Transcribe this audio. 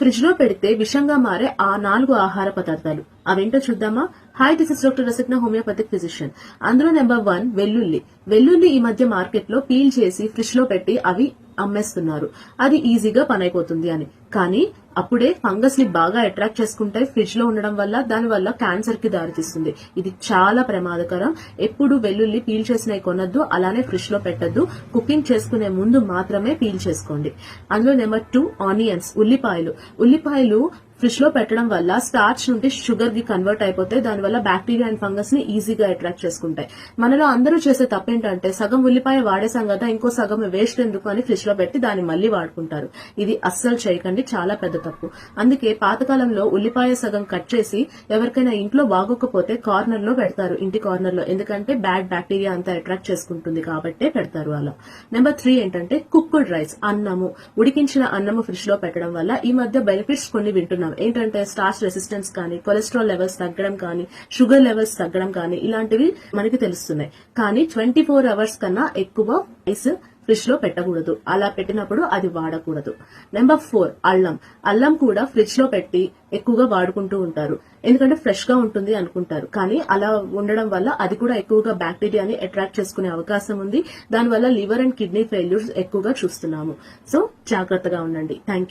ఫ్రిడ్జ్లో పెడితే విషంగా మారే ఆ నాలుగు ఆహార పదార్థాలు. అవేంటో చూద్దామా? Hi this is doctor Rasagna homeopathic physician అందులో నెంబర్ వన్ వెల్లుల్లి. వెల్లుల్లి ఈ మధ్య మార్కెట్లో పీల్ చేసి ఫ్రిడ్జ్లో పెట్టి అవి అమ్మేస్తున్నారు. అది ఈజీగా పని అయిపోతుంది అని. కానీ అప్పుడే ఫంగస్ని బాగా అట్రాక్ట్ చేసుకుంటాయి. ఫ్రిడ్జ్లో ఉండడం వల్ల దాని వల్ల క్యాన్సర్కి దారితీస్తుంది. ఇది చాలా ప్రమాదకరం. ఎప్పుడు వెల్లుల్లి పీల్ చేసినవి కొనొద్దు అలానే ఫ్రిడ్జ్లో పెట్టద్దు. కుకింగ్ చేసుకునే ముందు మాత్రమే పీల్ చేసుకోండి. అందులో నెంబర్ టూ ఆనియన్స్ ఉల్లిపాయలు. ఉల్లిపాయలు ఫ్రిడ్జ్లో పెట్టడం వల్ల స్టార్చ్ నుండి షుగర్కి కన్వర్ట్ అయిపోతాయి. దానివల్ల బ్యాక్టీరియా అండ్ ఫంగస్ని ఈజీగా అట్రాక్ట్ చేసుకుంటాయి. మనలో అందరూ చేసే తప్పేంటంటే సగం ఉల్లిపాయ వాడేసాం కదా ఇంకో సగం వేస్ట్ ఎందుకు అని ఫ్రిడ్జ్లో పెట్టి దాన్ని మళ్ళీ వాడుకుంటారు. ఇది అస్సలు చేయకండి. చాలా పెద్ద తప్పు. అందుకే పాతకాలంలో ఉల్లిపాయ సగం కట్ చేసి ఎవరికైనా ఇంట్లో బాగోకపోతే కార్నర్లో పెడతారు. ఇంటి కార్నర్లో ఎందుకంటే బ్యాడ్ బ్యాక్టీరియా అంతా అట్రాక్ట్ చేసుకుంటుంది కాబట్టే పెడతారు అలా. నెంబర్ త్రీ ఏంటంటే కుక్కుడ్ రైస్ అన్నము. ఉడికించిన అన్నము ఫ్రిడ్జ్లో పెట్టడం వల్ల ఈ మధ్య బెనిఫిట్స్ కొన్ని వింటున్నాం. ఏంటంటే స్టార్చ్ రెసిస్టెన్స్ కానీ కొలెస్ట్రాల్ లెవెల్స్ తగ్గడం కానీ షుగర్ లెవెల్స్ తగ్గడం కానీ ఇలాంటివి మనకి తెలుస్తున్నాయి. కానీ ట్వంటీ ఫోర్ అవర్స్ కన్నా ఎక్కువ రైస్ ఫ్రిడ్జ్లో పెట్టకూడదు. అలా పెట్టినప్పుడు అది వాడకూడదు. నెంబర్ ఫోర్ అల్లం. అల్లం కూడా ఫ్రిడ్జ్లో పెట్టి ఎక్కువగా వాడుకుంటూ ఉంటారు. ఎందుకంటే ఫ్రెష్గా ఉంటుంది అనుకుంటారు. కానీ అలా ఉండడం వల్ల అది కూడా ఎక్కువగా బ్యాక్టీరియాని అట్రాక్ట్ చేసుకునే అవకాశం ఉంది. దానివల్ల లివర్ అండ్ కిడ్నీ ఫెయిల్యూర్స్ ఎక్కువగా చూస్తున్నాము. సో జాగ్రత్తగా ఉండండి. థ్యాంక్